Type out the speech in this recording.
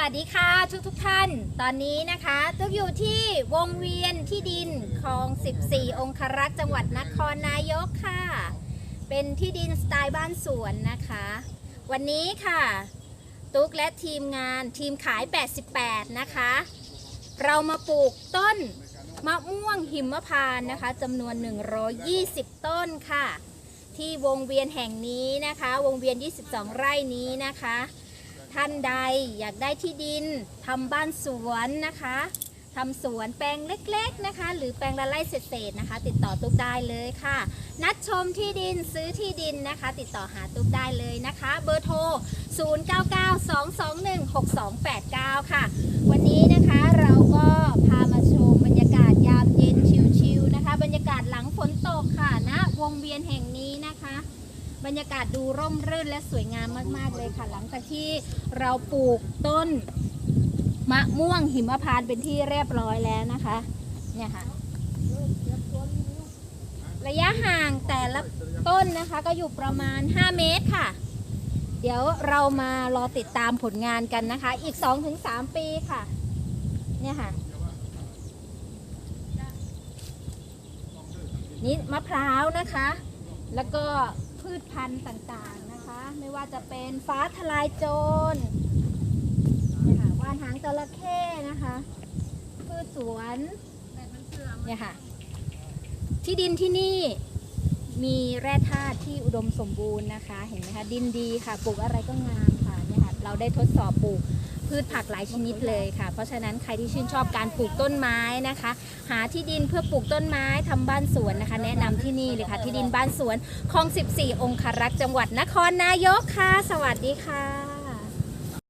วัสดีค่ะ ทุกทุกๆท่าน ตอนนี้นะคะตุ๊กอยู่ที่วงเวียนที่ดินคลอง 14 องครักษ์จังหวัดนครนายกค่ะ เป็นที่ดินสไตล์บ้านสวนนะคะ วันนี้ค่ะ ตุ๊กและทีมงานทีมขาย 88 นะคะ เรามาปลูกต้นมะม่วงหิมพานต์นะคะจำนวน 120 ต้นค่ะ ที่วงเวียนแห่งนี้นะคะ วงเวียน 22 ไร่นี้นะคะ ท่านใดอยากได้ที่ดินทำบ้านสวนนะคะทำสวนแปลงเล็กๆนะคะ หรือแปลงละไร่เศษๆนะคะ ติดต่อตุ๊กได้เลยค่ะ นัดชมที่ดินซื้อที่ดินนะคะ ติดต่อหาตุ๊กได้เลยนะคะ เบอร์โทร 0992216289 ค่ะ วันนี้นะคะเราก็พามาชมบรรยากาศยามเย็นชิลๆนะคะ บรรยากาศหลังฝนตกค่ะณวงเวียนแห่งนี้นะคะ บรรยากาศดูร่มรื่นและสวยงามมาก ๆ เลยค่ะ หลังจากที่เราปลูกต้นมะม่วงหิมพานต์เป็นที่เรียบร้อยแล้วนะคะเนี่ยค่ะ ระยะห่างแต่ละต้นนะคะก็อยู่ประมาณ 5 เมตรค่ะ เดี๋ยวเรามารอติดตามผลงานกันนะคะ อีก 2-3 ปีค่ะ เนี่ยค่ะนี่มะพร้าวนะคะ แล้วก็ พืชพันธุ์ต่างๆนะคะ ไม่ว่าจะเป็นฟ้าทลายโจรเนี่ยค่ะว่านหางจระเข้นะคะ พืชสวนเนี่ยค่ะ ที่ดินที่นี่มีแร่ธาตุที่อุดมสมบูรณ์นะคะ เห็นไหมคะ ดินดีค่ะ ปลูกอะไรก็งามค่ะเนี่ยค่ะ เราได้ทดสอบปลูก พืชผักหลายชนิดเลยค่ะ เพราะฉะนั้นใครที่ชื่นชอบการปลูกต้นไม้นะคะ หาที่ดินเพื่อปลูกต้นไม้ทำบ้านสวนนะคะ แนะนำที่นี่เลยค่ะที่ดินบ้านสวนคลอง 14 องครักษ์จังหวัดนครนายกค่ะ สวัสดีค่ะ